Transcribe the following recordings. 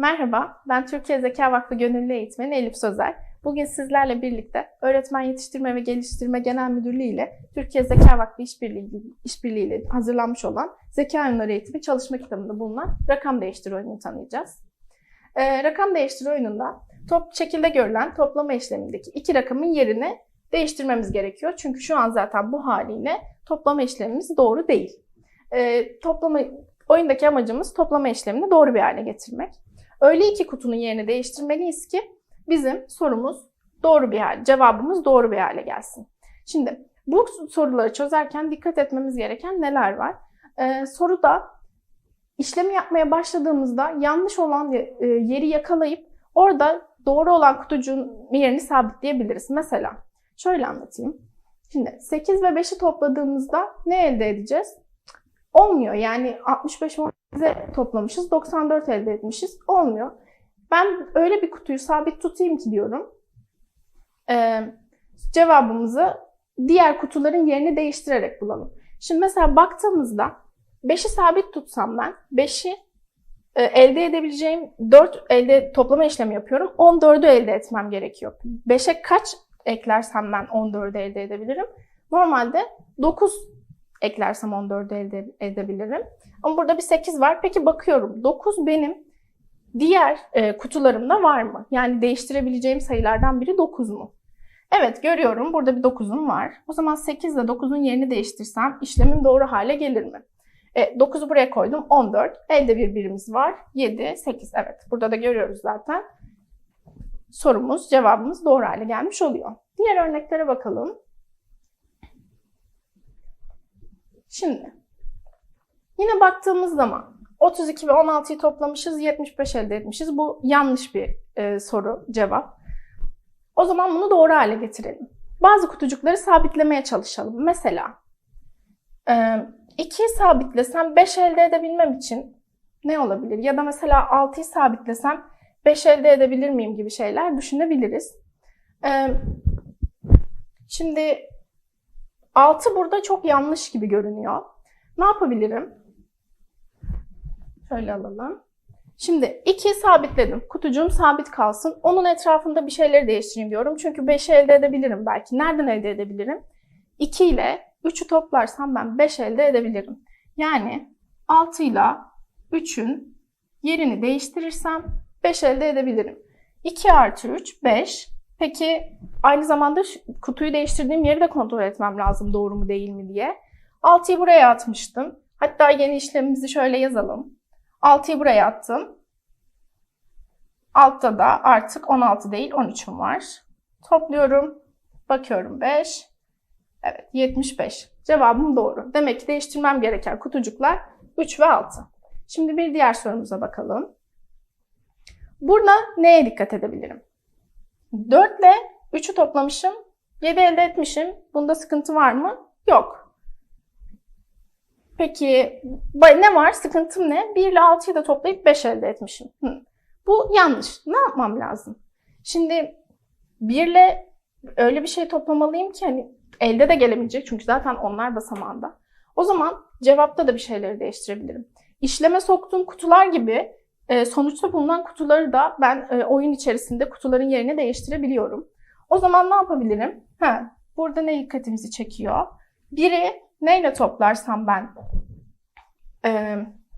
Merhaba, ben Türkiye Zeka Vakfı Gönüllü Eğitmeni Elif Sözer. Bugün sizlerle birlikte Öğretmen Yetiştirme ve Geliştirme Genel Müdürlüğü ile Türkiye Zeka Vakfı İşbirliği, İşbirliği ile hazırlanmış olan Zeka Oyunları Eğitimi çalışma kitabında bulunan Rakam Değiştir oyununu tanıyacağız. Ee, rakam Değiştir oyununda top şekilde görülen toplama işlemindeki iki rakamın yerini değiştirmemiz gerekiyor. Çünkü şu an zaten bu haliyle toplama işlemimiz doğru değil. Ee, toplama Oyundaki amacımız toplama işlemini doğru bir hale getirmek. Öyle iki kutunun yerini değiştirmeliyiz ki bizim sorumuz doğru bir hale, cevabımız doğru bir hale gelsin. Şimdi bu soruları çözerken dikkat etmemiz gereken neler var? Ee, soruda işlemi yapmaya başladığımızda yanlış olan e, yeri yakalayıp orada doğru olan kutucuğun yerini sabitleyebiliriz. Mesela şöyle anlatayım. Şimdi 8 ve 5'i topladığımızda ne elde edeceğiz? Olmuyor. Yani 65 bize toplamışız. 94 elde etmişiz. Olmuyor. Ben öyle bir kutuyu sabit tutayım ki diyorum. Ee, cevabımızı diğer kutuların yerini değiştirerek bulalım. Şimdi mesela baktığımızda 5'i sabit tutsam ben 5'i e, elde edebileceğim 4 elde toplama işlemi yapıyorum. 14'ü elde etmem gerekiyor. 5'e kaç eklersem ben 14'ü elde edebilirim? Normalde 9 eklersem 14'ü elde edebilirim. Ama burada bir 8 var. Peki bakıyorum 9 benim diğer e, kutularımda var mı? Yani değiştirebileceğim sayılardan biri 9 mu? Evet görüyorum burada bir 9'um var. O zaman 8 ile 9'un yerini değiştirsem işlemin doğru hale gelir mi? E, 9'u buraya koydum 14. Elde bir birimiz var. 7, 8. Evet burada da görüyoruz zaten. Sorumuz, cevabımız doğru hale gelmiş oluyor. Diğer örneklere bakalım. Şimdi yine baktığımız zaman 32 ve 16'yı toplamışız, 75 elde etmişiz. Bu yanlış bir e, soru, cevap. O zaman bunu doğru hale getirelim. Bazı kutucukları sabitlemeye çalışalım. Mesela e, 2'yi sabitlesem 5 elde edebilmem için ne olabilir? Ya da mesela 6'yı sabitlesem 5 elde edebilir miyim gibi şeyler düşünebiliriz. E, şimdi 6 burada çok yanlış gibi görünüyor. Ne yapabilirim? Şöyle alalım. Şimdi 2'yi sabitledim. Kutucuğum sabit kalsın. Onun etrafında bir şeyleri değiştireyim diyorum. Çünkü 5'i elde edebilirim belki. Nereden elde edebilirim? 2 ile 3'ü toplarsam ben 5 elde edebilirim. Yani 6 ile 3'ün yerini değiştirirsem 5 elde edebilirim. 2 artı 3 5. Peki aynı zamanda kutuyu değiştirdiğim yeri de kontrol etmem lazım doğru mu değil mi diye. 6'yı buraya atmıştım. Hatta yeni işlemimizi şöyle yazalım. 6'yı buraya attım. Altta da artık 16 değil 13'üm var. Topluyorum. Bakıyorum 5. Evet 75. Cevabım doğru. Demek ki değiştirmem gereken kutucuklar 3 ve 6. Şimdi bir diğer sorumuza bakalım. Burada neye dikkat edebilirim? 4 ile 3'ü toplamışım. 7 elde etmişim. Bunda sıkıntı var mı? Yok. Peki ne var? Sıkıntım ne? 1 ile 6'yı da toplayıp 5 elde etmişim. Hı. Bu yanlış. Ne yapmam lazım? Şimdi 1 ile öyle bir şey toplamalıyım ki hani elde de gelemeyecek. Çünkü zaten onlar basamağında. O zaman cevapta da bir şeyleri değiştirebilirim. İşleme soktuğum kutular gibi sonuçta bulunan kutuları da ben e, oyun içerisinde kutuların yerini değiştirebiliyorum. O zaman ne yapabilirim? Ha, burada ne dikkatimizi çekiyor? Biri neyle toplarsam ben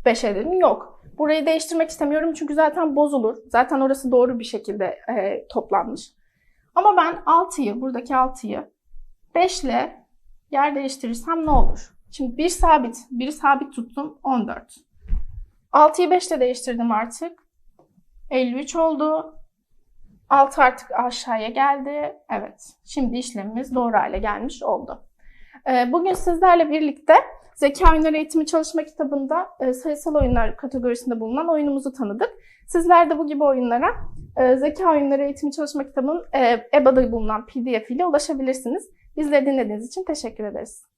5 e, ederim? Yok. Burayı değiştirmek istemiyorum çünkü zaten bozulur. Zaten orası doğru bir şekilde e, toplanmış. Ama ben 6'yı, buradaki 6'yı 5 ile yer değiştirirsem ne olur? Şimdi bir sabit, biri sabit tuttum 14. 6'yı 5 ile değiştirdim artık. 53 oldu. 6 artık aşağıya geldi. Evet. Şimdi işlemimiz doğru hale gelmiş oldu. Ee, bugün sizlerle birlikte Zeka Oyunları Eğitimi Çalışma kitabında e, sayısal oyunlar kategorisinde bulunan oyunumuzu tanıdık. Sizler de bu gibi oyunlara e, Zeka Oyunları Eğitimi Çalışma kitabının e, EBA'da bulunan PDF ile ulaşabilirsiniz. Bizleri dinlediğiniz için teşekkür ederiz.